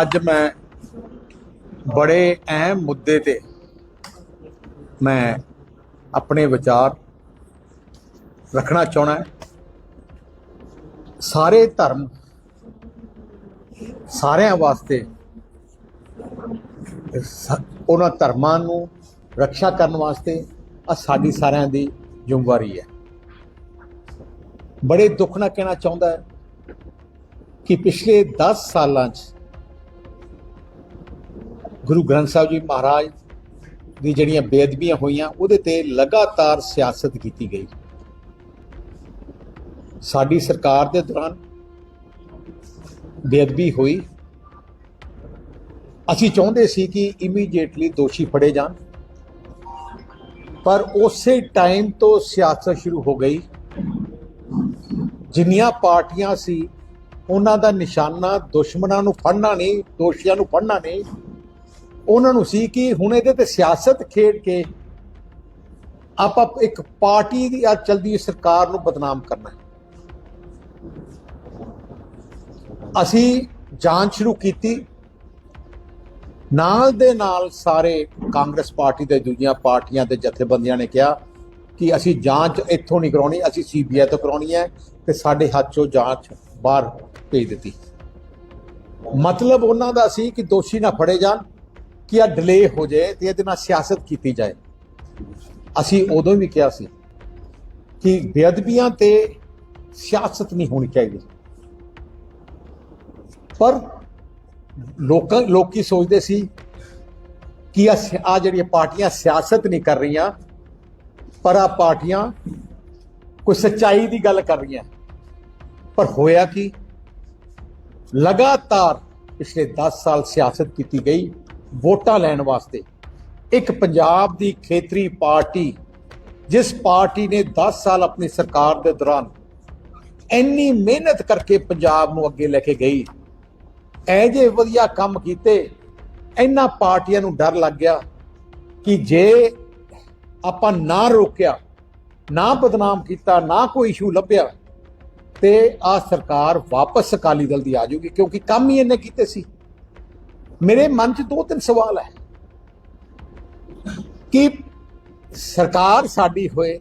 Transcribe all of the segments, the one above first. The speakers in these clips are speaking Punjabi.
ਅੱਜ ਮੈਂ ਬੜੇ ਅਹਿਮ ਮੁੱਦੇ ਤੇ ਮੈਂ ਆਪਣੇ ਵਿਚਾਰ ਰੱਖਣਾ ਚਾਹਣਾ ਹੈ। ਸਾਰੇ ਧਰਮ ਸਾਰਿਆਂ ਵਾਸਤੇ ਉਹਨਾਂ ਧਰਮਾਂ ਨੂੰ ਰੱਖਿਆ ਕਰਨ ਵਾਸਤੇ ਆ ਸਾਡੀ ਸਾਰਿਆਂ ਦੀ ਜ਼ਿੰਮੇਵਾਰੀ ਹੈ। ਬੜੇ ਦੁੱਖ ਨਾਲ ਕਹਿਣਾ ਚਾਹੁੰਦਾ ਕਿ ਪਿਛਲੇ 10 ਸਾਲਾਂ 'ਚ ਗੁਰੂ ਗ੍ਰੰਥ ਸਾਹਿਬ ਜੀ ਮਹਾਰਾਜ ਦੀ ਜਿਹੜੀਆਂ ਬੇਅਦਬੀਆਂ ਹੋਈਆਂ, ਉਹਦੇ ਤੇ ਲਗਾਤਾਰ ਸਿਆਸਤ ਕੀਤੀ ਗਈ। ਸਾਡੀ ਸਰਕਾਰ ਦੇ ਦੌਰਾਨ ਬੇਅਦਬੀ ਹੋਈ। ਅਸੀਂ ਚਾਹੁੰਦੇ ਸੀ ਕਿ ਇਮੀਡੀਏਟਲੀ ਦੋਸ਼ੀ ਫੜੇ ਜਾਣ, ਪਰ ਉਸੇ ਟਾਈਮ ਤੋਂ ਸਿਆਸਤ ਸ਼ੁਰੂ ਹੋ ਗਈ। ਜਿੰਨੀਆਂ ਪਾਰਟੀਆਂ ਸੀ, ਉਹਨਾਂ ਦਾ ਨਿਸ਼ਾਨਾ ਦੁਸ਼ਮਣਾਂ ਨੂੰ ਫੜਨਾ ਨਹੀਂ, ਦੋਸ਼ੀਆਂ ਨੂੰ ਫੜਨਾ ਨਹੀਂ ਉਹਨਾਂ ਨੂੰ ਸੀ ਕਿ ਹੁਣ ਇਹਦੇ ਤੇ ਸਿਆਸਤ ਖੇਡ ਕੇ ਆਪਾਂ ਇੱਕ ਪਾਰਟੀ ਦੀ ਆ ਚਲਦੀ ਸਰਕਾਰ ਨੂੰ ਬਦਨਾਮ ਕਰਨਾ ਅਸੀਂ ਜਾਂਚ ਸ਼ੁਰੂ ਕੀਤੀ। ਨਾਲ ਦੇ ਨਾਲ ਸਾਰੇ ਕਾਂਗਰਸ ਪਾਰਟੀ ਦੇ ਦੂਜੀਆਂ ਪਾਰਟੀਆਂ ਦੇ ਜਥੇਬੰਦੀਆਂ ਨੇ ਕਿਹਾ ਕਿ ਅਸੀਂ ਜਾਂਚ ਇੱਥੋਂ ਨਹੀਂ ਕਰਾਉਣੀ, ਅਸੀਂ ਸੀਬੀਆਈ ਤੋਂ ਕਰਾਉਣੀ ਹੈ ਤੇ ਸਾਡੇ ਹੱਥ ਚੋਂ ਜਾਂਚ ਬਾਹਰ ਭੇਜ ਦਿੱਤੀ। ਮਤਲਬ ਉਹਨਾਂ ਦਾ ਸੀ ਕਿ ਦੋਸ਼ੀ ਨਾ ਫੜੇ ਜਾਣ। ਕਿ ਆ ਡਿਲੇ ਹੋ ਜਾਏ ਤੇ ਇਹਦੇ ਨਾਲ ਸਿਆਸਤ ਕੀਤੀ ਜਾਏ। ਅਸੀਂ ਉਦੋਂ ਵੀ ਕਿਹਾ ਸੀ ਕਿ ਬੇਅਦਬੀਆਂ ਤੇ ਸਿਆਸਤ ਨਹੀਂ ਹੋਣੀ ਚਾਹੀਦੀ। ਪਰ ਲੋਕਾਂ, ਲੋਕੀ ਸੋਚਦੇ ਸੀ ਕਿ ਆ ਜਿਹੜੀਆਂ ਪਾਰਟੀਆਂ ਸਿਆਸਤ ਨਹੀਂ ਕਰ ਰਹੀਆਂ, ਪਰ ਆ ਪਾਰਟੀਆਂ ਕੋਈ ਸੱਚਾਈ ਦੀ ਗੱਲ ਕਰ ਰਹੀਆਂ। ਪਰ ਹੋਇਆ ਕੀ? ਲਗਾਤਾਰ ਪਿਛਲੇ 10 ਸਾਲ ਸਿਆਸਤ ਕੀਤੀ ਗਈ। ਵੋਟਾਂ ਲੈਣ ਵਾਸਤੇ। ਇੱਕ ਪੰਜਾਬ ਦੀ ਖੇਤਰੀ ਪਾਰਟੀ, ਜਿਸ ਪਾਰਟੀ ਨੇ 10 ਸਾਲ ਆਪਣੀ ਸਰਕਾਰ ਦੇ ਦੌਰਾਨ ਇੰਨੀ ਮਿਹਨਤ ਕਰਕੇ ਪੰਜਾਬ ਨੂੰ ਅੱਗੇ ਲੈ ਕੇ ਗਈ ਐ ਜੇ ਵਧੀਆ ਕੰਮ ਕੀਤੇ, ਇਹਨਾਂ ਪਾਰਟੀਆਂ ਨੂੰ ਡਰ ਲੱਗ ਗਿਆ ਕਿ ਜੇ ਆਪਾਂ ਨਾ ਰੋਕਿਆ, ਨਾ ਬਦਨਾਮ ਕੀਤਾ, ਨਾ ਕੋਈ ਇਸ਼ੂ ਲੱਭਿਆ, ਤੇ ਆ ਸਰਕਾਰ ਵਾਪਸ ਅਕਾਲੀ ਦਲ ਦੀ ਆ ਜਾਊਗੀ, ਕਿਉਂਕਿ ਕੰਮ ਹੀ ਇਹਨੇ ਕੀਤੇ ਸੀ। ਮੇਰੇ ਮਨ 'ਚ ਦੋ ਤਿੰਨ ਸਵਾਲ ਹੈ ਕਿ ਸਰਕਾਰ ਸਾਡੀ ਹੋਏ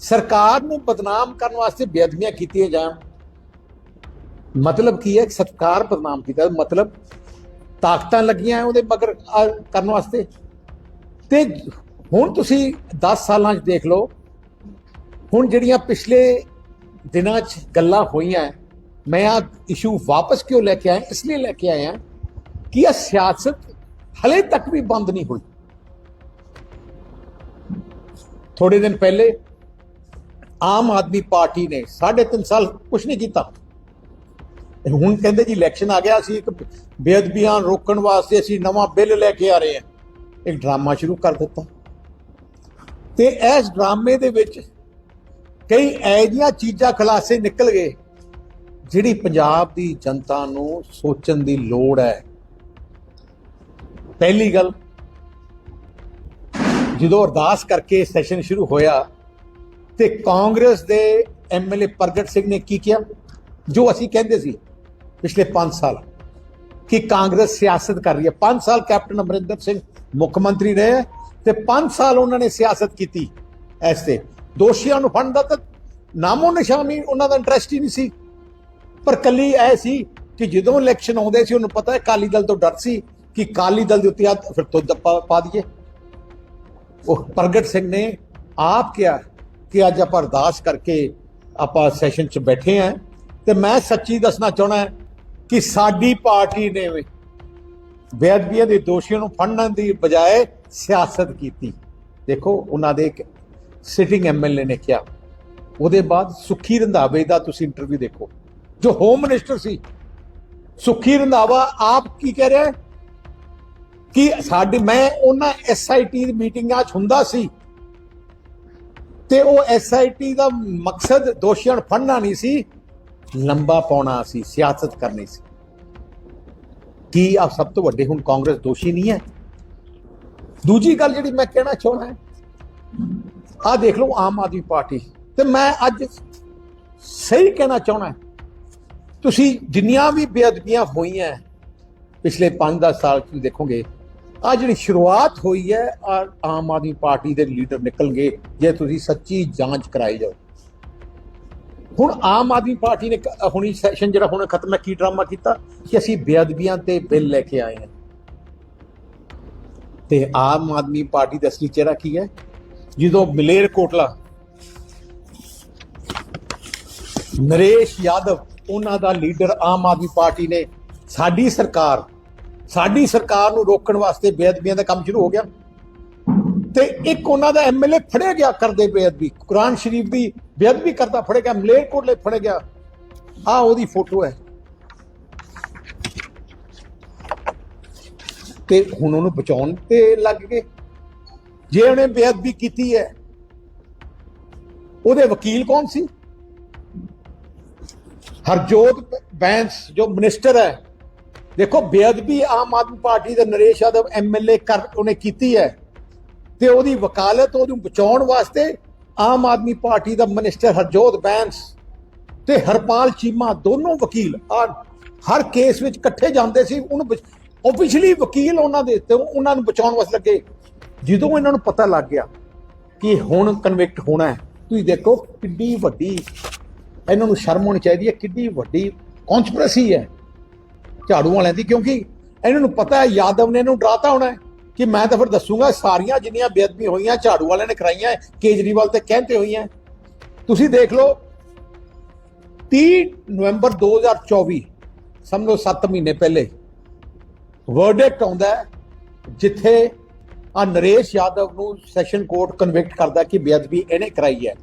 ਸਰਕਾਰ ਨੂੰ ਬਦਨਾਮ ਕਰਨ ਵਾਸਤੇ ਬੇਅਦਬੀਆਂ ਕੀਤੀਆਂ ਜਾਣ ਮਤਲਬ ਕੀ ਹੈ ਸਰਕਾਰ ਬਦਨਾਮ ਕੀਤਾ ਮਤਲਬ ਤਾਕਤਾਂ ਲੱਗੀਆਂ ਉਹਦੇ ਮਗਰ ਕਰਨ ਵਾਸਤੇ ਤੇ ਹੁਣ ਤੁਸੀਂ 10 ਸਾਲਾਂ 'ਚ ਦੇਖ ਲਓ ਹੁਣ ਜਿਹੜੀਆਂ ਪਿਛਲੇ ਦਿਨਾਂ 'ਚ ਗੱਲਾਂ ਹੋਈਆਂ ਮੈਂ ਆ ਇਸ਼ੂ ਵਾਪਸ ਕਿਉਂ ਲੈ ਕੇ ਆਇਆ ਇਸ ਲਈ ਲੈ ਕੇ ਆਇਆ ਕਿ ਇਹ ਸਿਆਸਤ ਹਲੇ ਤੱਕ ਵੀ ਬੰਦ ਨਹੀਂ ਹੋਈ। ਥੋੜੇ ਦਿਨ ਪਹਿਲੇ ਆਮ ਆਦਮੀ ਪਾਰਟੀ ਨੇ 3.5 ਸਾਲ ਕੁਝ ਨਹੀਂ ਕੀਤਾ। ਹੁਣ ਕਹਿੰਦੇ ਜੀ ਇਲੈਕਸ਼ਨ ਆ ਗਿਆ, ਅਸੀਂ ਇੱਕ ਬੇਅਦਬੀਆਂ ਰੋਕਣ ਵਾਸਤੇ ਅਸੀਂ ਨਵਾਂ ਬਿੱਲ ਲੈ ਕੇ ਆ ਰਹੇ ਹਾਂ। ਇੱਕ ਡਰਾਮਾ ਸ਼ੁਰੂ ਕਰ ਦਿੱਤਾ। ਤੇ ਇਸ ਡਰਾਮੇ ਦੇ ਵਿੱਚ ਕਈ ਐਜੀਆਂ ਚੀਜ਼ਾਂ ਖਲਾਸੇ ਨਿਕਲ ਗਏ, ਜਿਹੜੀ ਪੰਜਾਬ ਦੀ ਜਨਤਾ ਨੂੰ ਸੋਚਣ ਦੀ ਲੋੜ ਹੈ। ਪਹਿਲੀ ਗੱਲ, ਜਦੋਂ ਅਰਦਾਸ ਕਰਕੇ ਸੈਸ਼ਨ ਸ਼ੁਰੂ ਹੋਇਆ ਤੇ ਕਾਂਗਰਸ ਦੇ ਐਮਐਲਏ ਪ੍ਰਗਟ ਸਿੰਘ ਨੇ ਕੀ ਕਿਹਾ? ਜੋ ਅਸੀਂ ਕਹਿੰਦੇ ਸੀ ਪਿਛਲੇ 5 ਸਾਲ ਕਿ ਕਾਂਗਰਸ ਸਿਆਸਤ ਕਰ ਰਹੀ ਹੈ। 5 ਸਾਲ ਕੈਪਟਨ ਅਮਰਿੰਦਰ ਸਿੰਘ ਮੁੱਖ ਮੰਤਰੀ ਰਹੇ ਤੇ 5 ਸਾਲ ਉਹਨਾਂ ਨੇ ਸਿਆਸਤ ਕੀਤੀ ਐਸ ਤੇ। ਦੋਸ਼ੀਆਂ ਨੂੰ ਫੜਨ ਦਾ ਤਾਂ ਨਾਮੋ ਨਿਸ਼ਾਨ ਹੀ ਉਹਨਾਂ ਦਾ ਇੰਟਰਸਟ ਹੀ ਨਹੀਂ ਸੀ। ਪਰ ਕੱਲੀ ਐ ਸੀ ਕਿ ਜਦੋਂ ਇਲੈਕਸ਼ਨ ਆਉਂਦੇ ਸੀ, ਉਹਨੂੰ ਪਤਾ ਹੈ ਕਾਲੀ ਦਲ ਤੋਂ ਡਰ ਸੀ ਕਿ ਕਾਲੀ ਦਲ ਦੇ ਉੱਤੇ ਹੱਥ ਫਿਰ ਤੋਂ ਪਾ ਪਾ ਦਈਏ। ਉਹ ਪ੍ਰਗਟ ਸਿੰਘ ਨੇ ਆਪ ਕਿਹਾ ਕਿ ਅੱਜ ਆਪਾਂ ਅਰਦਾਸ ਕਰਕੇ ਆਪਾਂ ਸੈਸ਼ਨ 'ਚ ਬੈਠੇ ਆਂ। ਤੇ ਮੈਂ ਸੱਚੀ ਦੱਸਣਾ ਚਾਹਣਾ ਕਿ ਸਾਡੀ ਪਾਰਟੀ ਨੇ ਬੇਅਦਬੀਆਂ ਦੇ ਦੋਸ਼ੀਆਂ ਨੂੰ ਫੜਨ ਦੀ ਬਜਾਏ ਸਿਆਸਤ ਕੀਤੀ। ਦੇਖੋ, ਉਹਨਾਂ ਦੇ ਇੱਕ ਸਿਟਿੰਗ ਐਮਐਲਏ ਨੇ ਕਿਹਾ। ਉਹਦੇ ਬਾਅਦ ਸੁਖੀ ਰੰਧਾਵੇ ਦਾ ਤੁਸੀਂ ਇੰਟਰਵਿਊ ਦੇਖੋ। ਜੋ ਹੋਮ ਮਿਨਿਸਟਰ ਸੀ, ਸੁਖੀ ਰੰਧਾਵਾ ਆਪ ਕੀ ਕਹਿ ਰਿਹਾ ਹੈ? ਕਿ ਸਾਡੇ ਮੈਂ ਉਹਨਾਂ ਐਸਆਈਟੀ ਦੀ ਮੀਟਿੰਗਾਂ 'ਚ ਹੁੰਦਾ ਸੀ ਤੇ ਉਹ ਐਸਆਈਟੀ ਦਾ ਮਕਸਦ ਦੋਸ਼ੀਆਂ ਨੂੰ ਫੜਨਾ ਨਹੀਂ ਸੀ, ਲੰਬਾ ਪਾਉਣਾ ਸੀ, ਸਿਆਸਤ ਕਰਨੀ ਸੀ। ਕੀ ਆ ਸਭ ਤੋਂ ਵੱਡੇ ਹੁਣ ਕਾਂਗਰਸ ਦੋਸ਼ੀ ਨਹੀਂ ਹੈ? ਦੂਜੀ ਗੱਲ ਜਿਹੜੀ ਮੈਂ ਕਹਿਣਾ ਚਾਹੁੰਦਾ ਹੈ ਆ ਦੇਖ ਲਓ ਆਮ ਆਦਮੀ ਪਾਰਟੀ। ਤੇ ਮੈਂ ਅੱਜ ਸਹੀ ਕਹਿਣਾ ਚਾਹੁੰਦਾ ਤੁਸੀਂ ਜਿੰਨੀਆਂ ਵੀ ਬੇਅਦਬੀਆਂ ਹੋਈਆਂ ਪਿਛਲੇ 5-10 ਸਾਲ ਚ ਤੁਸੀਂ ਦੇਖੋਗੇ ਆ ਜਿਹੜੀ ਸ਼ੁਰੂਆਤ ਹੋਈ ਹੈ, ਆ ਆਮ ਆਦਮੀ ਪਾਰਟੀ ਦੇ ਲੀਡਰ ਨਿਕਲਣਗੇ, ਜੇ ਤੁਸੀਂ ਸੱਚੀ ਜਾਂਚ ਕਰਾਈ ਜਾਓ। ਹੁਣ ਆਮ ਆਦਮੀ ਪਾਰਟੀ ਨੇ ਹੁਣੀ ਸੈਸ਼ਨ ਜਿਹੜਾ ਹੁਣ ਖਤਮ ਹੈ, ਕੀ ਡਰਾਮਾ ਕੀਤਾ? ਕਿ ਅਸੀਂ ਬੇਅਦਬੀਆਂ ਤੇ ਬਿੱਲ ਲੈ ਕੇ ਆਏ ਹਾਂ। ਤੇ ਆਮ ਆਦਮੀ ਪਾਰਟੀ ਦਾ ਅਸਲੀ ਚਿਹਰਾ ਕੀ ਹੈ? ਜਦੋਂ ਮਲੇਰ ਕੋਟਲਾ, ਨਰੇਸ਼ ਯਾਦਵ, ਉਹਨਾਂ ਦਾ ਲੀਡਰ ਆਮ ਆਦਮੀ ਪਾਰਟੀ ਨੇ, ਸਾਡੀ ਸਰਕਾਰ ਸਾਡੀ ਸਰਕਾਰ ਨੂੰ ਰੋਕਣ ਵਾਸਤੇ ਬੇਅਦਬੀਆਂ ਦਾ ਕੰਮ ਸ਼ੁਰੂ ਹੋ ਗਿਆ। ਤੇ ਇੱਕ ਉਹਨਾਂ ਦਾ ਐਮਐਲਏ ਫੜਿਆ ਗਿਆ ਕਰਦੇ ਬੇਅਦਬੀ। ਕੁਰਾਨ ਸ਼ਰੀਫ ਦੀ ਬੇਅਦਬੀ ਕਰਦਾ ਫੜਿਆ ਗਿਆ ਮਲੇਰਕੋਟਲੇ ਫੜਿਆ ਗਿਆ। ਆ ਉਹਦੀ ਫੋਟੋ ਹੈ। ਤੇ ਹੁਣ ਉਹਨੂੰ ਬਚਾਉਣ ਤੇ ਲੱਗ ਗਏ। ਜੇ ਉਹਨੇ ਬੇਅਦਬੀ ਕੀਤੀ ਹੈ, ਉਹਦੇ ਵਕੀਲ ਕੌਣ ਸੀ? ਹਰਜੋਤ ਬੈਂਸ, ਜੋ ਮਿਨਿਸਟਰ ਹੈ ਦੇਖੋ ਬੇਅਦਬੀ ਆਮ ਆਦਮੀ ਪਾਰਟੀ ਦੇ ਨਰੇਸ਼ ਯਾਦਵ ਐਮਐਲਏ ਕਰ ਉਹਨੇ ਕੀਤੀ ਹੈ ਤੇ ਉਹਦੀ ਵਕਾਲਤ ਉਹਨੂੰ ਬਚਾਉਣ ਵਾਸਤੇ ਆਮ ਆਦਮੀ ਪਾਰਟੀ ਦਾ ਮਿਨਿਸਟਰ ਹਰਜੋਤ ਬੈਂਸ ਤੇ ਹਰਪਾਲ ਚੀਮਾ ਦੋਨੋਂ ਵਕੀਲ ਆ ਹਰ ਕੇਸ ਵਿੱਚ ਇਕੱਠੇ ਜਾਂਦੇ ਸੀ, ਉਹਨੂੰ ਆਫੀਸ਼ੀਅਲੀ ਵਕੀਲ ਉਹਨਾਂ ਦੇ ਤੇ ਉਹਨਾਂ ਨੂੰ ਬਚਾਉਣ ਵਾਸਤੇ ਲੱਗੇ। ਜਦੋਂ ਇਹਨਾਂ ਨੂੰ ਪਤਾ ਲੱਗ ਗਿਆ ਕਿ ਹੁਣ ਕਨਵਿਕਟ ਹੋਣਾ ਹੈ, ਤੁਸੀਂ ਦੇਖੋ ਕਿੱਡੀ ਵੱਡੀ, ਇਹਨਾਂ ਨੂੰ ਸ਼ਰਮ ਹੋਣੀ ਚਾਹੀਦੀ ਹੈ, ਕਿੱਡੀ ਵੱਡੀ ਕੌਨਸਪੀਰੇਸੀ ਹੈ। ਝਾੜੂ ਵਾਲਿਆਂ ਦੀ, ਕਿਉਂਕਿ ਇਹਨਾਂ ਨੂੰ ਪਤਾ ਹੈ, ਯਾਦਵ ਨੇ ਇਹਨੂੰ ਡਰਾਤਾ ਹੋਣਾ ਹੈ ਕਿ ਮੈਂ ਤਾਂ ਫਿਰ ਦੱਸੂਗਾ, ਸਾਰੀਆਂ ਜਿੰਨੀਆਂ ਬੇਅਦਬੀ ਹੋਈਆਂ, ਝਾੜੂ ਵਾਲਿਆਂ ਨੇ ਕਰਾਈਆਂ, ਕੇਜਰੀਵਾਲ ਤੇ ਕਹਿੰਦੇ ਹੋਈਆਂ। ਤੁਸੀਂ ਦੇਖ ਲਓ 30 ਨਵੰਬਰ 2024 ਸਮਝੋ 7 ਮਹੀਨੇ ਪਹਿਲੇ ਵਰਡਿਕਟ ਆਉਂਦਾ ਜਿੱਥੇ ਆ ਨਰੇਸ਼ ਯਾਦਵ ਨੂੰ ਸੈਸ਼ਨ ਕੋਰਟ ਕਨਵਿਕਟ ਕਰਦਾ ਕਿ ਬੇਅਦਬੀ ਇਹਨੇ ਕਰਾਈ ਹੈ।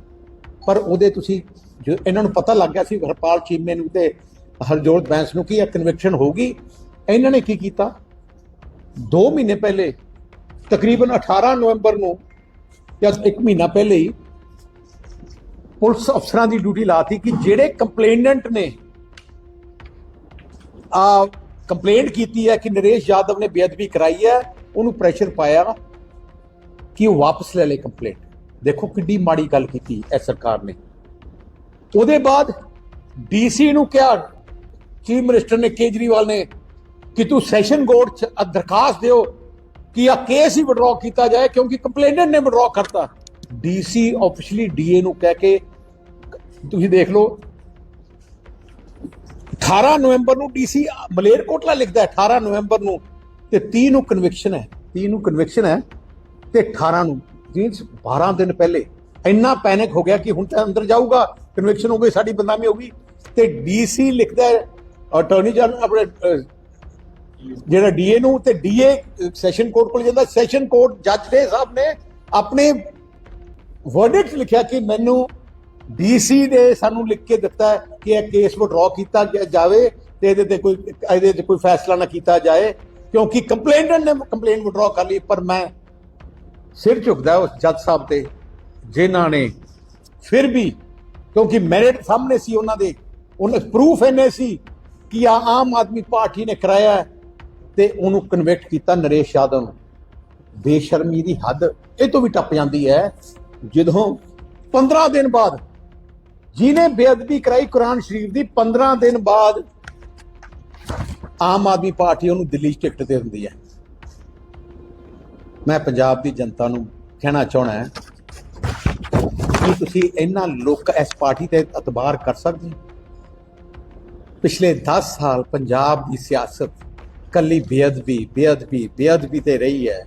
ਪਰ ਉਹਦੇ ਤੁਸੀਂ, ਜੋ ਇਹਨਾਂ ਨੂੰ ਪਤਾ ਲੱਗ ਗਿਆ ਸੀ, ਹਰਪਾਲ ਚੀਮੇ ਨੂੰ ਤੇ ਹਰਜੋਤ ਬੈਂਸ ਨੂੰ ਕਿ ਇਹ ਕਨਵਿਕਸ਼ਨ ਹੋਊਗੀ? ਇਹਨਾਂ ਨੇ ਕੀ ਕੀਤਾ? 2 ਮਹੀਨੇ ਪਹਿਲੇ, ਤਕਰੀਬਨ 18 ਨਵੰਬਰ ਨੂੰ, ਜਾਂ 1 ਮਹੀਨਾ ਪਹਿਲੇ ਹੀ, ਪੁਲਿਸ ਅਫਸਰਾਂ ਦੀ ਡਿਊਟੀ ਲਾਤੀ ਕਿ ਜਿਹੜੇ ਕੰਪਲੇਨੈਂਟ ਨੇ, ਆ ਕੰਪਲੇਂਟ ਕੀਤੀ ਹੈ ਕਿ ਨਰੇਸ਼ ਯਾਦਵ ਨੇ ਬੇਅਦਬੀ ਕਰਾਈ ਹੈ, ਉਹਨੂੰ ਪ੍ਰੈਸ਼ਰ ਪਾਇਆ ਕਿ ਉਹ ਵਾਪਸ ਲੈ ਲੇ ਕੰਪਲੇਂਟ ਦੇਖੋ ਕਿੱਡੀ ਮਾੜੀ ਗੱਲ ਕੀਤੀ ਇਹ ਸਰਕਾਰ ਨੇ। ਉਹਦੇ ਬਾਅਦ ਡੀਸੀ ਨੂੰ ਕਿਹਾ ਚੀਫ ਮਿਨਿਸਟਰ ਨੇ ਕੇਜਰੀਵਾਲ ਨੇ ਕਿ ਤੂੰ ਸੈਸ਼ਨ ਕੋਰਟ ਚ ਦਰਖਾਸਤ ਦਿਓ ਕਿ ਆ ਕੇਸ ਹੀ ਵਿਡਰਾਅ ਕੀਤਾ ਜਾਏ ਕਿਉਂਕਿ ਕੰਪਲੇਨੈਂਟ ਨੇ ਵਿਡਰਾਅ ਕਰਤਾ। ਡੀਸੀ ਆਫੀਸ਼ੀਅਲੀ ਡੀਏ ਨੂੰ ਕਹਿ ਕੇ ਤੁਸੀਂ ਦੇਖ ਲਓ। 18 ਨਵੰਬਰ ਨੂੰ ਡੀਸੀ ਮਲੇਰਕੋਟਲਾ ਲਿਖਦਾ ਹੈ 18 ਨਵੰਬਰ ਨੂੰ। ਤੇ 30 ਨੂੰ ਕਨਵਿਕਸ਼ਨ ਹੈ। 30 ਨੂੰ ਕਨਵਿਕਸ਼ਨ ਹੈ ਤੇ 18 ਨੂੰ। ਮੀਨਸ 12 ਦਿਨ ਪਹਿਲੇ ਇੰਨਾ ਪੈਨਿਕ ਹੋ ਗਿਆ ਕਿ ਹੁਣ ਤਾਂ ਅੰਦਰ ਜਾਊਗਾ। ਕਨਵਿਕਸ਼ਨ ਹੋ ਗਈ, ਸਾਡੀ ਬਦਨਾਮੀ ਹੋ ਗਈ। ਤੇ ਡੀਸੀ ਲਿਖਦਾ ਹੈ ਅਟਾਰਨੀ ਜਨਰਲ ਆਪਣੇ ਅਹ, ਜਿਹੜਾ ਡੀਏ ਨੂੰ ਤੇ ਡੀਏ ਸੈਸ਼ਨ ਕੋਰਟ ਕੋਲ ਜਾਂਦਾ। ਸੈਸ਼ਨ ਕੋਰਟ ਜੱਜ ਦੇ ਸਾਹਿਬ ਨੇ ਆਪਣੇ ਵਰਡਿਕਟ ਲਿਖਿਆ ਕਿ ਮੈਨੂੰ ਡੀਸੀ ਨੇ ਸਾਨੂੰ ਲਿਖ ਕੇ ਦਿੱਤਾ ਕਿ ਇਹ ਕੇਸ ਵਿਡਰਾਅ ਕੀਤਾ ਜਾਵੇ ਤੇ ਇਹਦੇ ਤੇ ਕੋਈ ਇਹਦੇ ਤੇ ਕੋਈ ਫੈਸਲਾ ਨਾ ਕੀਤਾ ਜਾਏ ਕਿਉਂਕਿ ਕੰਪਲੇਨਟ ਨੇ ਕੰਪਲੇਂਟ ਵਿਡਰਾਅ ਕਰ ਲਈ ਪਰ ਮੈਂ ਸਿਰ ਝੁਕਦਾ ਉਸ ਜੱਜ ਸਾਹਿਬ ਤੇ ਜਿਨ੍ਹਾਂ ਨੇ ਫਿਰ ਵੀ ਕਿਉਂਕਿ ਮੈਰਿਟ ਸਾਹਮਣੇ ਸੀ ਉਹਨਾਂ ਦੇ ਉਹਨਾਂ ਪ੍ਰੂਫ ਇਹਨੇ ਸੀ ਕਿ ਆ ਆਮ ਆਦਮੀ ਪਾਰਟੀ ਨੇ ਕਰਾਇਆ ਹੈ ਤੇ ਉਹਨੂੰ ਕਨਵਿਕਟ ਕੀਤਾ ਨਰੇਸ਼ ਯਾਦਵ ਨੂੰ। ਬੇਸ਼ਰਮੀ ਦੀ ਹੱਦ, ਇਹ ਤੋਂ ਵੀ ਟੱਪ ਜਾਂਦੀ ਹੈ, ਜਦੋਂ 15 ਦਿਨ ਬਾਅਦ ਜਿਹਨੇ ਬੇਅਦਬੀ ਕਰਾਈ ਕੁਰਾਨ ਸ਼ਰੀਫ ਦੀ 15 ਦਿਨ ਬਾਅਦ ਆਮ ਆਦਮੀ ਪਾਰਟੀ ਉਹਨੂੰ ਦਿੱਲੀ 'ਚ ਟਿਕਟ 'ਤੇ ਦਿੰਦੀ ਹੈ। ਮੈਂ ਪੰਜਾਬ ਦੀ ਜਨਤਾ ਨੂੰ ਕਹਿਣਾ ਚਾਹਣਾ ਹੈ ਕਿ ਤੁਸੀਂ ਇਹਨਾਂ ਲੋਕ ਇਸ ਪਾਰਟੀ ਤੇ ਇਤਬਾਰ ਕਰ ਸਕਦੇ ਹੋ? ਪਿਛਲੇ 10 ਸਾਲ ਪੰਜਾਬ ਦੀ ਸਿਆਸਤ ਕੱਲੀ ਬੇਅਦਬੀ ਬੇਅਦਬੀ ਬੇਅਦਬੀ ਤੇ ਰਹੀ ਹੈ।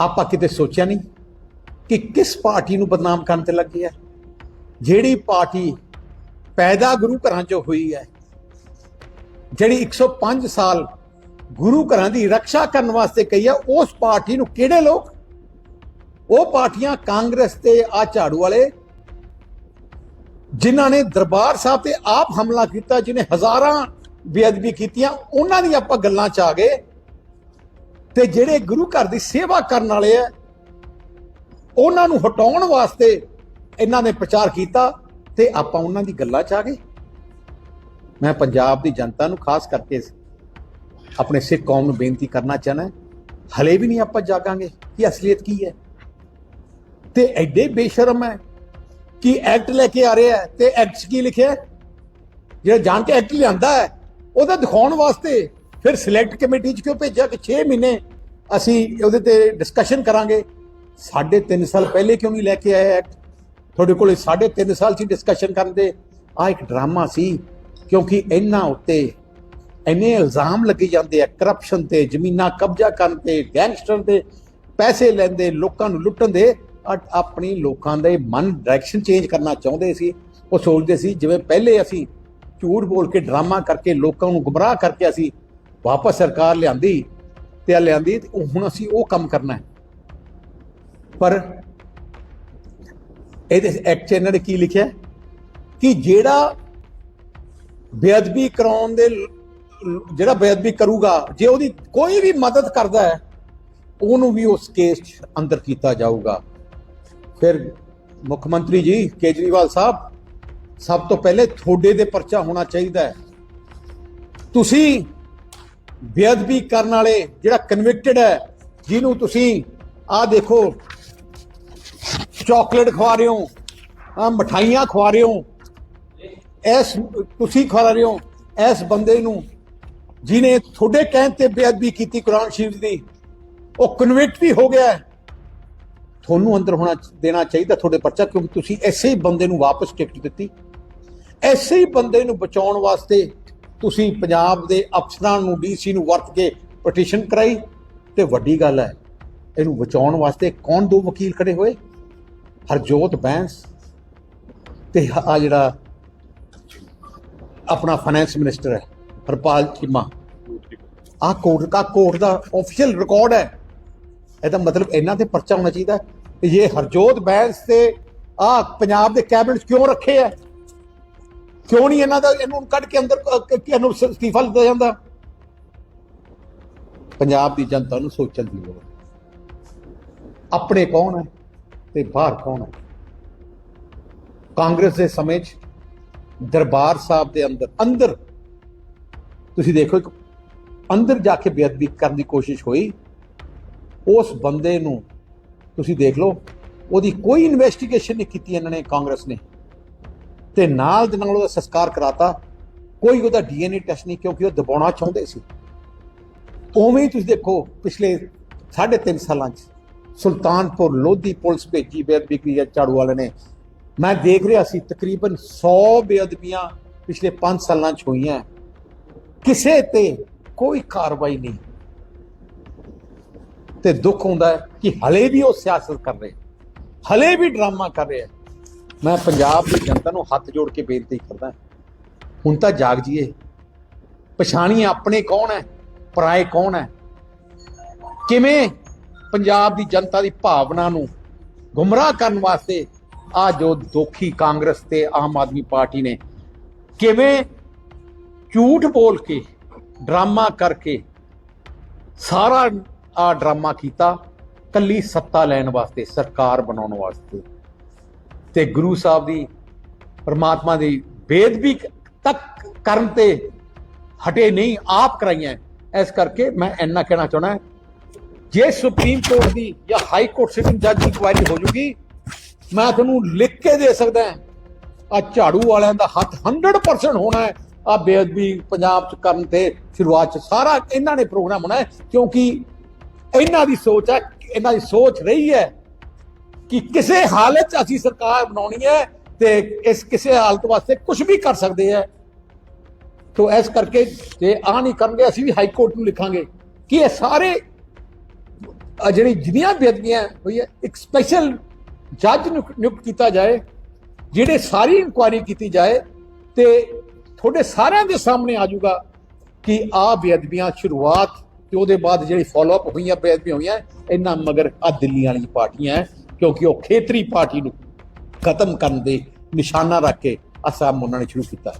ਆਪਾਂ ਕਿਤੇ ਸੋਚਿਆ ਨਹੀਂ ਕਿ ਕਿਸ ਪਾਰਟੀ ਨੂੰ ਬਦਨਾਮ ਕਰਨ ਤੇ ਲੱਗੀ ਹੈ? ਜਿਹੜੀ ਪਾਰਟੀ ਪੈਦਾ ਗੁਰੂ ਘਰਾਂ ਚੋਂ ਹੋਈ ਹੈ, ਜਿਹੜੀ 105 ਸਾਲ ਗੁਰੂ ਘਰਾਂ ਦੀ ਰੱਖਿਆ ਕਰਨ ਵਾਸਤੇ ਕਹੀ ਹੈ, ਉਸ ਪਾਰਟੀ ਨੂੰ ਕਿਹੜੇ ਲੋਕ? ਉਹ ਪਾਰਟੀਆਂ ਕਾਂਗਰਸ ਤੇ ਆ ਝਾੜੂ ਵਾਲੇ ਜਿਨ੍ਹਾਂ ਨੇ ਦਰਬਾਰ ਸਾਹਿਬ ਤੇ ਆਪ ਹਮਲਾ ਕੀਤਾ, ਜਿਨੇ ਹਜ਼ਾਰਾਂ ਬੇਅਦਬੀ ਕੀਤੀਆਂ, ਉਹਨਾਂ ਦੀ ਆਪਾਂ ਗੱਲਾਂ ਚ ਆ ਗਏ। ਤੇ ਜਿਹੜੇ ਗੁਰੂ ਘਰ ਦੀ ਸੇਵਾ ਕਰਨ ਵਾਲੇ ਆ, ਉਹਨਾਂ ਨੂੰ ਹਟਾਉਣ ਵਾਸਤੇ ਇਹਨਾਂ ਨੇ ਪ੍ਰਚਾਰ ਕੀਤਾ ਤੇ ਆਪਾਂ ਉਹਨਾਂ ਦੀ ਗੱਲਾਂ ਚ ਆ ਗਏ। ਮੈਂ ਪੰਜਾਬ ਦੀ ਜਨਤਾ ਨੂੰ ਖਾਸ ਕਰਕੇ ਆਪਣੇ ਸਿੱਖ ਕੌਮ ਨੂੰ ਬੇਨਤੀ ਕਰਨਾ ਚਾਹਨਾ ਹਲੇ ਵੀ ਨਹੀਂ ਆਪਾਂ ਜਾਗਾਂਗੇ, ਕਿ ਅਸਲੀਅਤ ਕੀ ਹੈ? ਤੇ ਐਡੇ ਬੇਸ਼ਰਮ ਹੈ ਕਿ ਐਕਟ ਲੈ ਕੇ ਆ ਰਿਹਾ ਹੈ ਤੇ ਐਕਟ 'ਚ ਕੀ ਲਿਖਿਆ ਜਿਹੜਾ ਜਾਣ ਕੇ ਐਕਟ ਲਿਆਂਦਾ ਹੈ, ਉਹਦਾ ਦਿਖਾਉਣ ਵਾਸਤੇ ਫਿਰ ਸਿਲੈਕਟ ਕਮੇਟੀ 'ਚ ਕਿਉਂ ਭੇਜਿਆ ਕਿ 6 ਮਹੀਨੇ ਅਸੀਂ ਉਹਦੇ ਤੇ ਡਿਸਕਸ਼ਨ ਕਰਾਂਗੇ? ਸਾਢੇ 3 ਸਾਲ ਪਹਿਲੇ ਕਿਉਂ ਨਹੀਂ ਲੈ ਕੇ ਆਏ ਐਕਟ? ਤੁਹਾਡੇ ਕੋਲ ਸਾਢੇ 3 ਸਾਲ ਸੀ ਡਿਸਕਸ਼ਨ ਕਰਨ ਦੇ। ਆ ਇੱਕ ਡਰਾਮਾ ਸੀ, ਕਿਉਂਕਿ ਇਹਨਾਂ ਉੱਤੇ ਇੰਨੇ ਇਲਜ਼ਾਮ ਲੱਗੇ ਜਾਂਦੇ ਆ ਕਰਪਸ਼ਨ ਤੇ, ਜ਼ਮੀਨਾਂ ਕਬਜ਼ਾ ਕਰਨ ਤੇ ਗੈਂਗਸਟਰ ਤੇ ਪੈਸੇ ਲੈਂਦੇ, ਲੋਕਾਂ ਨੂੰ ਲੁੱਟਣ ਦੇ। ਆਪਣੀ ਲੋਕਾਂ ਦੇ ਮਨ ਡਾਇਰੈਕਸ਼ਨ ਚੇਂਜ ਕਰਨਾ ਚਾਹੁੰਦੇ ਸੀ, ਉਹ ਸੋਚਦੇ ਸੀ, ਜਿਵੇਂ ਪਹਿਲੇ ਅਸੀਂ ਝੂਠ ਬੋਲ ਕੇ ਡਰਾਮਾ ਕਰਕੇ ਲੋਕਾਂ ਨੂੰ ਗੁੰਮਰਾਹ ਕਰਕੇ ਅਸੀਂ ਵਾਪਸ ਸਰਕਾਰ ਲਿਆਂਦੀ ਤੇ ਆ ਲਿਆਂਦੀ ਤੇ ਹੁਣ ਅਸੀਂ ਉਹ ਕੰਮ ਕਰਨਾ ਹੈ। ਪਰ ਇਹਦੇ ਐਕਟ 'ਚ ਇਹਨਾਂ ਨੇ ਕੀ ਲਿਖਿਆ ਕਿ ਜਿਹੜਾ ਬੇਅਦਬੀ ਕਰਾਉਣ ਦੇ ਜਿਹੜਾ ਬੇਅਦਬੀ ਕਰੂਗਾ, ਜੇ ਉਹਦੀ ਕੋਈ ਵੀ ਮਦਦ ਕਰਦਾ ਹੈ, ਉਹਨੂੰ ਵੀ ਉਸ ਕੇਸ 'ਚ ਅੰਦਰ ਕੀਤਾ ਜਾਊਗਾ। ਫਿਰ ਮੁੱਖ ਮੰਤਰੀ ਜੀ, ਕੇਜਰੀਵਾਲ ਸਾਹਿਬ, ਸਭ ਤੋਂ ਪਹਿਲੇ ਤੁਹਾਡੇ ਦੇ ਪਰਚਾ ਹੋਣਾ ਚਾਹੀਦਾ ਹੈ ਤੁਸੀਂ ਬੇਅਦਬੀ ਕਰਨ ਵਾਲੇ ਜਿਹੜਾ ਕਨਵਿਕਟਡ ਹੈ, ਜਿਹਨੂੰ ਤੁਸੀਂ ਆਹ ਦੇਖੋ ਚਾਕਲੇਟ ਖਵਾ ਰਹੇ ਹੋ ਆ ਮਠਾਈਆਂ ਖਵਾ ਰਹੇ ਹੋ ਐਸ ਤੁਸੀਂ ਖਵਾ ਰਹੇ ਹੋ ਐਸ ਬੰਦੇ ਨੂੰ ਜਿਨੇ ਤੁਹਾਡੇ ਕਹਿਣ ਤੇ ਬੇਅਦਬੀ ਕੀਤੀ ਕੁਰਾਨ ਸ਼ਰੀਫ ਦੀ, ਉਹ ਕਨਵਿਕਟ ਵੀ ਹੋ ਗਿਆ ਹੈ। ਤੁਹਾਨੂੰ ਅੰਦਰ ਹੋਣਾ ਦੇਣਾ ਚਾਹੀਦਾ ਤੁਹਾਡੇ ਪਰਚਾ, ਕਿਉਂਕਿ ਤੁਸੀਂ ਐਸੇ ਹੀ ਬੰਦੇ ਨੂੰ ਵਾਪਸ ਟਿਕਟ ਦਿੱਤੀ। ਐਸੇ ਹੀ ਬੰਦੇ ਨੂੰ ਬਚਾਉਣ ਵਾਸਤੇ ਤੁਸੀਂ ਪੰਜਾਬ ਦੇ ਅਫਸਰਾਂ ਨੂੰ ਡੀਸੀ ਨੂੰ ਵਰਤ ਕੇ ਪਟੀਸ਼ਨ ਕਰਾਈ। ਤੇ ਵੱਡੀ ਗੱਲ ਹੈ, ਇਹਨੂੰ ਬਚਾਉਣ ਵਾਸਤੇ ਕੌਣ ਦੋ ਵਕੀਲ ਖੜੇ ਹੋਏ? ਹਰਜੋਤ ਬੈਂਸ ਤੇ ਆ ਜਿਹੜਾ ਆਪਣਾ ਫਾਈਨੈਂਸ ਮਿਨਿਸਟਰ ਹੈ, ਹਰਪਾਲ ਚੀਮਾ। ਆ ਕੋਰਟ ਦਾ ਕੋਰਟ ਦਾ ਆਫੀਸ਼ੀਅਲ ਰਿਕਾਰਡ ਹੈ। ਇਹਦਾ ਮਤਲਬ ਇਹਨਾਂ ਤੇ ਪਰਚਾ ਹੋਣਾ ਚਾਹੀਦਾ ਇਹ ਹਰਜੋਤ ਬੈਂਸ ਤੇ ਆ ਪੰਜਾਬ ਦੇ ਕੈਬਨਿਟ ਕਿਉਂ ਰੱਖੇ ਆ? ਕਿਉਂ ਨਹੀਂ ਇਹਨਾਂ ਦਾ ਇਹਨੂੰ ਕੱਢ ਕੇ ਅੰਦਰ ਇਹਨੂੰ ਅਸਤੀਫਾ ਦਿੱਤਾ ਜਾਂਦਾ? ਪੰਜਾਬ ਦੀ ਜਨਤਾ ਨੂੰ ਸੋਚਣ ਦੀ ਲੋੜ ਆਪਣੇ ਕੌਣ ਹੈ ਤੇ ਬਾਹਰ ਕੌਣ ਹੈ? ਕਾਂਗਰਸ ਦੇ ਸਮੇਂ 'ਚ ਦਰਬਾਰ ਸਾਹਿਬ ਦੇ ਅੰਦਰ ਅੰਦਰ, ਤੁਸੀਂ ਦੇਖੋ ਇੱਕ ਅੰਦਰ ਜਾ ਕੇ ਬੇਅਦਬੀ ਕਰਨ ਦੀ ਕੋਸ਼ਿਸ਼ ਹੋਈ, ਉਸ ਬੰਦੇ ਨੂੰ ਤੁਸੀਂ ਦੇਖ ਲਓ, ਉਹਦੀ ਕੋਈ ਇਨਵੈਸਟੀਗੇਸ਼ਨ ਨਹੀਂ ਕੀਤੀ ਇਹਨਾਂ ਨੇ, ਕਾਂਗਰਸ ਨੇ। ਤੇ ਨਾਲ ਦੇ ਨਾਲ ਉਹਦਾ ਸੰਸਕਾਰ ਕਰਾਤਾ, ਕੋਈ ਉਹਦਾ ਡੀਐਨਏ ਟੈਸਟ ਨਹੀਂ, ਕਿਉਂਕਿ ਉਹ ਦਬਾਉਣਾ ਚਾਹੁੰਦੇ ਸੀ। ਉਵੇਂ ਹੀ ਤੁਸੀਂ ਦੇਖੋ, ਪਿਛਲੇ 3.5 ਸਾਲਾਂ 'ਚ ਸੁਲਤਾਨਪੁਰ ਲੋਧੀ ਪੁਲਿਸ ਭੇਜੀ ਬੇਅਦਬੀ ਜਾਂ ਝਾੜੂ ਵਾਲੇ ਨੇ। ਮੈਂ ਦੇਖ ਰਿਹਾ ਸੀ, ਤਕਰੀਬਨ 100 ਬੇਅਦਬੀਆਂ ਪਿਛਲੇ 5 ਸਾਲਾਂ 'ਚ ਹੋਈਆਂ। ਕਿਸੇ ਤੇ ਕੋਈ ਕਾਰਵਾਈ ਨਹੀਂ। ਤੇ ਦੁੱਖ ਹੁੰਦਾ ਹੈ ਕਿ ਹਲੇ ਵੀ ਉਹ ਸਿਆਸਤ ਕਰ ਰਹੇ ਹਲੇ ਵੀ ਡਰਾਮਾ ਕਰ ਰਹੇ ਮੈਂ ਪੰਜਾਬ ਦੀ ਜਨਤਾ ਨੂੰ ਹੱਥ ਜੋੜ ਕੇ ਬੇਨਤੀ ਕਰਦਾ ਹੁਣ ਤਾਂ ਜਾਗ ਜੀਏ ਪਛਾਣੀਏ ਆਪਣੇ ਕੌਣ ਹੈ, ਪਰਾਏ ਕੌਣ ਹੈ? ਕਿਵੇਂ ਪੰਜਾਬ ਦੀ ਜਨਤਾ ਦੀ ਭਾਵਨਾ ਨੂੰ ਗੁੰਮਰਾਹ ਕਰਨ ਵਾਸਤੇ ਆ ਜੋ ਦੋਖੀ ਕਾਂਗਰਸ ਤੇ ਆਮ ਆਦਮੀ ਪਾਰਟੀ ਨੇ ਕਿਵੇਂ ਝੂਠ ਬੋਲ ਕੇ, ਡਰਾਮਾ ਕਰਕੇ ਸਾਰਾ ਆ ਡਰਾਮਾ ਕੀਤਾ, ਕੱਲੀ ਸੱਤਾ ਲੈਣ ਵਾਸਤੇ, ਸਰਕਾਰ ਬਣਾਉਣ ਵਾਸਤੇ। ਤੇ ਗੁਰੂ ਸਾਹਿਬ ਦੀ, ਪਰਮਾਤਮਾ ਦੀ ਬੇਦਬੀ ਤੱਕ ਕਰਨ ਤੇ ਹਟੇ ਨਹੀਂ, ਆਪ ਕਰਾਈਆਂ। ਇਸ ਕਰਕੇ ਮੈਂ ਇੰਨਾ ਕਹਿਣਾ ਚਾਹਣਾ ਜੇ ਸੁਪਰੀਮ ਕੋਰਟ ਦੀ ਜਾਂ ਹਾਈ ਕੋਰਟ ਸਿਟਿੰਗ ਜੱਜ ਦੀ ਕੁਆਇਰੀ ਹੋ ਜੂਗੀ, ਮੈਂ ਤੁਹਾਨੂੰ ਲਿਖ ਕੇ ਦੇ ਸਕਦਾ ਆ ਝਾੜੂ ਵਾਲਿਆਂ ਦਾ ਹੱਥ 100% ਹੋਣਾ ਹੈ, ਆ ਬੇਅਦਬੀ ਪੰਜਾਬ ਚ ਕਰਨ ਤੇ ਸ਼ੁਰੂਆਤ ਚ ਸਾਰਾ ਇਹਨਾਂ ਨੇ ਪ੍ਰੋਗਰਾਮ ਹੋਣਾ ਹੈ, ਕਿਉਂਕਿ ਇਹਨਾਂ ਦੀ ਸੋਚ ਹੈ, ਇਹਨਾਂ ਦੀ ਸੋਚ ਰਹੀ ਹੈ ਕਿ ਕਿਸੇ ਹਾਲਤ 'ਚ ਅਸੀਂ ਸਰਕਾਰ ਬਣਾਉਣੀ ਹੈ ਤੇ ਇਸ ਕਿਸੇ ਹਾਲਤ ਵਾਸਤੇ ਕੁਝ ਵੀ ਕਰ ਸਕਦੇ ਹੈ। ਤੋ ਇਸ ਕਰਕੇ ਜੇ ਆ ਨਹੀਂ ਕਰਨਗੇ, ਅਸੀਂ ਵੀ ਹਾਈ ਕੋਰਟ ਨੂੰ ਲਿਖਾਂਗੇ ਕਿ ਇਹ ਸਾਰੇ ਜਿਹੜੀ ਜਿੰਨੀਆਂ ਬੇਅਦਬੀਆਂ ਹੋਈਆਂ, ਇੱਕ ਸਪੈਸ਼ਲ ਜੱਜ ਨੂੰ ਨਿਯੁਕਤ ਕੀਤਾ ਜਾਏ, ਜਿਹੜੇ ਸਾਰੀ ਇਨਕੁਆਇਰੀ ਕੀਤੀ ਜਾਏ ਤੇ ਤੁਹਾਡੇ ਸਾਰਿਆਂ ਦੇ ਸਾਹਮਣੇ ਆ ਜਾਊਗਾ ਕਿ ਆ ਬੇਅਦਬੀਆਂ ਸ਼ੁਰੂਆਤ ਤੇ ਉਹਦੇ ਬਾਅਦ ਜਿਹੜੀ ਫਾਲੋ ਅਪ ਹੋਈਆਂ ਬੇਅਦਬੀਆਂ ਹੋਈਆਂ ਇਹਨਾਂ ਮਗਰ ਆ ਦਿੱਲੀ ਵਾਲੀਆਂ ਪਾਰਟੀਆਂ ਹੈ, ਕਿਉਂਕਿ ਉਹ ਖੇਤਰੀ ਪਾਰਟੀ ਨੂੰ ਖਤਮ ਕਰਨ ਦੇ ਨਿਸ਼ਾਨਾ ਰੱਖ ਕੇ ਅਸਾਮ ਉਹਨਾਂ ਨੇ ਸ਼ੁਰੂ ਕੀਤਾ।